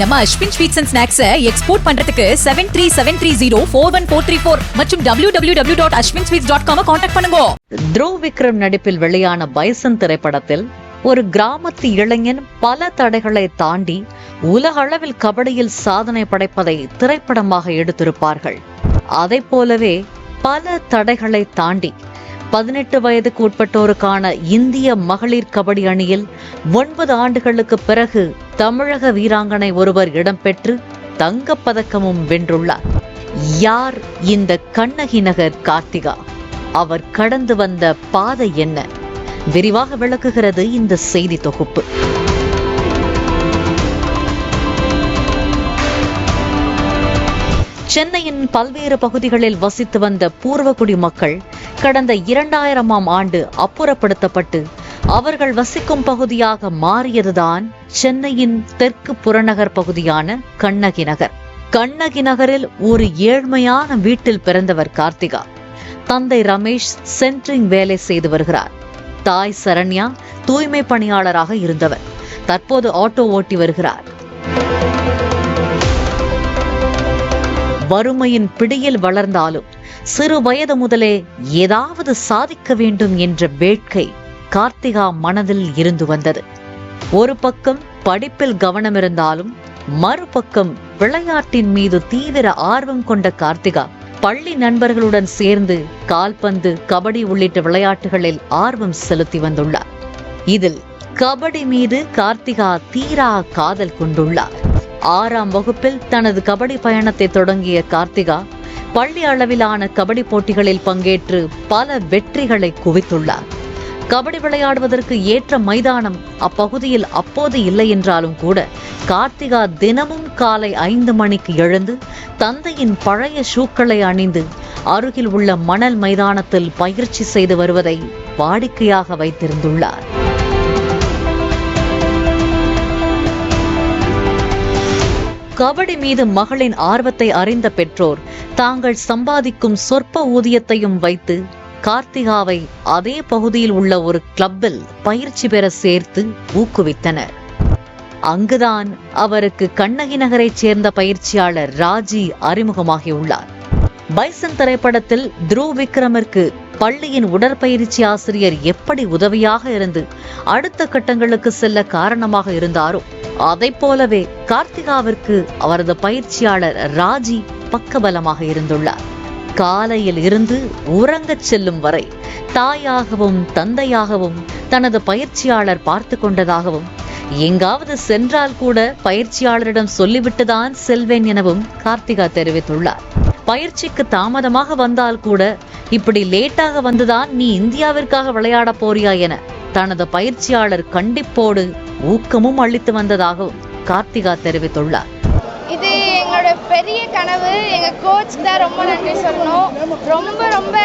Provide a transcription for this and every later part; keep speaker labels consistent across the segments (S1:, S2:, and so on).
S1: நம்ம Ashwin sweets and snacks export பண்றதுக்கு seven three seven three zero four one four three four மற்றும் W W W dot Ashwin sweets dot com contact பண்ணுங்க.
S2: த்ரோ விக்ரம் நடிப்பில் வெளியான bison திரைப்படத்தில் ஒரு கிராமத்து இளைஞன் பல தடைகளை தாண்டி உலக அளவில் கபடியில் சாதனை படைப்பதை திரைப்படமாக எடுத்திருப்பார்கள். அதை போலவே பல தடைகளை தாண்டி பதினெட்டு வயதுக்கு உட்பட்டோருக்கான இந்திய மகளிர் கபடி அணியில் ஒன்பது ஆண்டுகளுக்கு பிறகு தமிழக வீராங்கனை ஒருவர் இடம்பெற்று தங்கப்பதக்கமும் வென்றுள்ளார். யார் இந்த கண்ணகி நகர் கார்த்திகா? அவர் கடந்து வந்த பாதை என்ன? விரிவாக விளக்குகிறது இந்த செய்தி தொகுப்பு. சென்னையின் பல்வேறு பகுதிகளில் வசித்து வந்த பூர்வகுடி மக்கள் கடந்த இரண்டாயிரமாம் ஆண்டு அப்புறப்படுத்தப்பட்டு அவர்கள் வசிக்கும் பகுதியாக மாறியதுதான் சென்னையின் தெற்கு புறநகர் பகுதியான கண்ணகி நகர். கண்ணகி நகரில் ஒரு ஏழ்மையான வீட்டில் பிறந்தவர் கார்த்திகா. தந்தை ரமேஷ் சென்ட்ரிங் வேலை செய்து வருகிறார். தாய் சரண்யா தூய்மை பணியாளராக இருந்தவர். தற்போது ஆட்டோ ஓட்டி வருகிறார். வறுமையின் பிடியில் வளர்ந்தாலும் சிறு வயது முதலே ஏதாவது சாதிக்க வேண்டும் என்ற வேட்கை கார்த்திகா மனதில் இருந்து வந்தது. ஒரு பக்கம் படிப்பில் கவனம் இருந்தாலும் மறுபக்கம் விளையாட்டின் மீது தீவிர ஆர்வம் கொண்ட கார்த்திகா பள்ளி நண்பர்களுடன் சேர்ந்து கால்பந்து கபடி உள்ளிட்ட விளையாட்டுகளில் ஆர்வம் செலுத்தி வந்துள்ளார். இதில் கபடி மீது கார்த்திகா தீரா காதல் கொண்டுள்ளார். ஆறாம் வகுப்பில் தனது கபடி பயணத்தை தொடங்கிய கார்த்திகா பள்ளி அளவிலான கபடி போட்டிகளில் பங்கேற்று பல வெற்றிகளை குவித்துள்ளார். கபடி விளையாடுவதற்கு ஏற்ற மைதானம் அப்பகுதியில் அப்போது இல்லை என்றாலும் கூட கார்த்திகா தினமும் காலை ஐந்து மணிக்கு எழுந்து தந்தையின் பழைய ஷூக்களை அணிந்து அருகில் உள்ள மணல் மைதானத்தில் பயிற்சி செய்து வருவதை வாடிக்கையாக வைத்திருந்துள்ளார். கபடி மீது மகளின் ஆர்வத்தை அறிந்த பெற்றோர் தாங்கள் சம்பாதிக்கும் சொற்ப ஊதியத்தையும் வைத்து கார்த்திகாவை அதே பகுதியில் உள்ள ஒரு கிளப்பில் பயிற்சி பெற சேர்த்து ஊக்குவித்தனர். அங்குதான் அவருக்கு கண்ணகி நகரைச் சேர்ந்த பயிற்சியாளர் ராஜி அறிமுகமாகியுள்ளார். பைசன் திரைப்படத்தில் த்ருவ் விக்ரமிற்கு பள்ளியின் உடற்பயிற்சி ஆசிரியர் எப்படி உதவியாக இருந்து அடுத்த கட்டங்களுக்கு செல்ல காரணமாக இருந்தாரோ அதைப் போலவே கார்த்திகாவிற்கு அவரது பயிற்சியாளர் ராஜி பக்கபலமாக இருந்துள்ளார். காலையில் இருந்து உறங்கச் செல்லும் வரை தாயாகவும் தந்தையாகவும் தனது பயிற்சியாளர் பார்த்து கொண்டதாகவும் எங்காவது சென்றால் கூட பயிற்சியாளரிடம் சொல்லிவிட்டுதான் செல்வேன் எனவும் கார்த்திகா தெரிவித்துள்ளார். பயிற்சிக்கு தாமதமாக வந்தால் கூட இப்படி லேட்டாக வந்துதான் நீ இந்தியாவிற்காக விளையாட போறியா என தனது பயிற்சியாளர் கண்டிப்போடு ஊக்கமும் அளித்து வந்ததாகவும் கார்த்திகா தெரிவித்துள்ளார்.
S3: என்னோட எங்களோட பெரிய கனவு எங்கள் கோச் தான் ரொம்ப நன்றி சொல்லணும். ரொம்ப ரொம்ப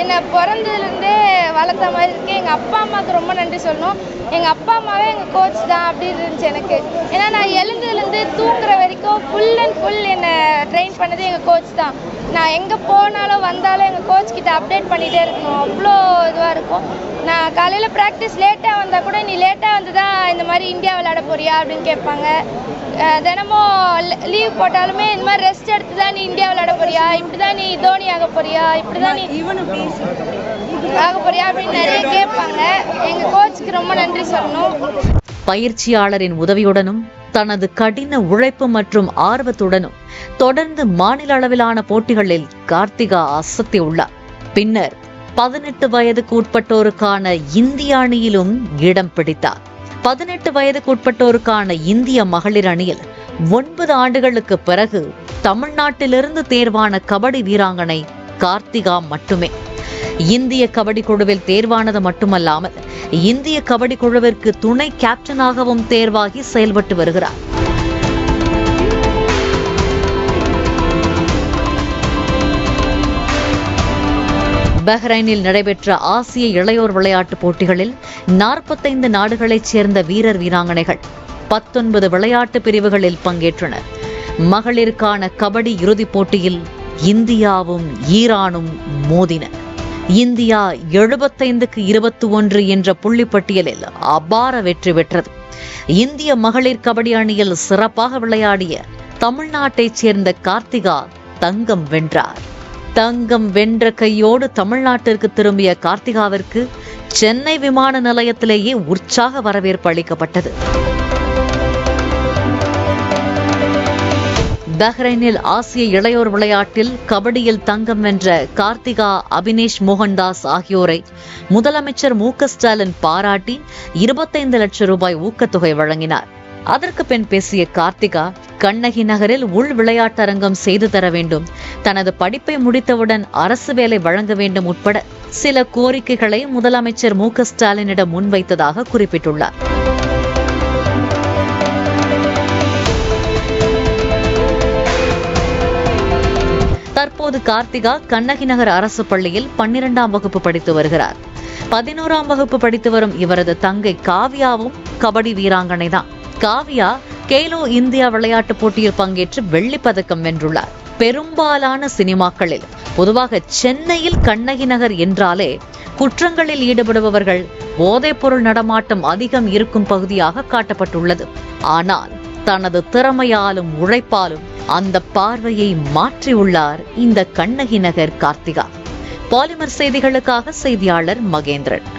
S3: என்னை பிறந்ததுலேருந்தே வளர்த்த மாதிரி இருக்கு. எங்கள் அப்பா அம்மாவுக்கு ரொம்ப நன்றி சொல்லணும். எங்கள் அப்பா அம்மாவே எங்கள் கோச் தான் அப்படின்னு இருந்துச்சு எனக்கு. ஏன்னா நான் எழுந்ததுலேருந்து தூங்குற வரைக்கும் ஃபுல் அண்ட் ஃபுல் என்னை ட்ரெயின் பண்ணது எங்கள் கோச் தான். நான் எங்கே போனாலும் வந்தாலும் எங்கள் கோச் கிட்ட அப்டேட் பண்ணிகிட்டே இருக்கணும். அவ்வளோ இதுவாக இருக்கும். நான் காலையில் ப்ராக்டிஸ் லேட்டாக வந்தால் கூட நீ லேட்டாக வந்து தான் இந்த மாதிரி இந்தியா விளையாட போறியா? அப்படின்னு கேட்பாங்க. தினமும் லீவ் போட்டாலுமே இந்த மாதிரி ரெஸ்ட் எடுத்து தான் நீ இந்தியா விளையாட போறியா? இப்படி தான் நீ தோனி ஆக போறியா? இப்படி தான் நீ ஆக போறியா அப்படின்னு நிறைய கேட்பாங்க. எங்கள் கோச்சுக்கு ரொம்ப நன்றி சொல்லணும்.
S2: பயிற்சியாளரின் உதவியுடனும் தனது கடின உழைப்பு மற்றும் ஆர்வத்துடனும் தொடர்ந்து மாநில அளவிலான போட்டிகளில் கார்த்திகா அசத்தியுள்ளார் பின்னர் பதினெட்டு வயதுக்கு உட்பட்டோருக்கான இந்திய அணியிலும் இடம் பிடித்தார். பதினெட்டு வயதுக்கு உட்பட்டோருக்கான இந்திய மகளிர் அணியில் ஒன்பது ஆண்டுகளுக்கு பிறகு தமிழ்நாட்டிலிருந்து தேர்வான கபடி வீராங்கனை கார்த்திகா மட்டுமே. இந்திய கபடி குழுவில் தேர்வானது மட்டுமல்லாமல் இந்திய கபடி குழுவிற்கு துணை கேப்டனாகவும் தேர்வாகி செயல்பட்டு வருகிறார். பஹ்ரைனில் நடைபெற்ற ஆசிய இளையோர் விளையாட்டுப் போட்டிகளில் நாற்பத்தைந்து நாடுகளைச் சேர்ந்த வீரர் வீராங்கனைகள் பத்தொன்பது விளையாட்டு பிரிவுகளில் பங்கேற்றனர். மகளிருக்கான கபடி இறுதிப் போட்டியில் இந்தியாவும் ஈரானும் மோதின. இந்தியா எழுபத்தைந்துக்கு இருபத்தி ஒன்று என்ற புள்ளிப்பட்டியலில் அபார வெற்றி பெற்றது. இந்திய மகளிர் கபடி அணியில் சிறப்பாக விளையாடிய தமிழ்நாட்டைச் சேர்ந்த கார்த்திகா தங்கம் வென்றார். தங்கம் வென்ற கையோடு தமிழ்நாட்டிற்கு திரும்பிய கார்த்திகாவிற்கு சென்னை விமான நிலையத்திலேயே உற்சாக வரவேற்பு அளிக்கப்பட்டது. பஹ்ரைனில் ஆசிய இளையோர் விளையாட்டில் கபடியில் தங்கம் வென்ற கார்த்திகா அபினேஷ் மோகன்தாஸ் ஆகியோரை முதலமைச்சர் மு ஸ்டாலின் பாராட்டி இருபத்தைந்து லட்சம் ரூபாய் ஊக்கத்தொகை வழங்கினார். அதற்கு பின் பேசிய கார்த்திகா கண்ணகி நகரில் உள் விளையாட்டரங்கம் செய்து தர வேண்டும். தனது படிப்பை முடித்தவுடன் அரசு வேலை வழங்க வேண்டும் உட்பட சில கோரிக்கைகளை முதலமைச்சர் மு ஸ்டாலினிடம் முன்வைத்ததாக குறிப்பிட்டுள்ளார். தற்போது கார்த்திகா கண்ணகி நகர் அரசு பள்ளியில் பன்னிரெண்டாம் வகுப்பு படித்து வருகிறார். பதினோராம் வகுப்பு படித்து வரும் இவரது தங்கை காவியாவும் கபடி வீராங்கனை தான் காவியா கேலோ இந்தியா விளையாட்டுப் போட்டியில் பங்கேற்று வெள்ளிப் பதக்கம் வென்றுள்ளார். பெரும்பாலான சினிமாக்களில் பொதுவாக சென்னையில் கண்ணகி நகர் என்றாலே குற்றங்களில் ஈடுபடுபவர்கள் போதைப்பொருள் நடமாட்டம் அதிகம் இருக்கும் பகுதியாக காட்டப்பட்டுள்ளது. ஆனால் தனது திறமையாலும் உழைப்பாலும் அந்த பார்வையை மாற்றியுள்ளார் இந்த கண்ணகி நகர் கார்த்திகா. பாலிமர் செய்திகளுக்காக செய்தியாளர் மகேந்திரன்.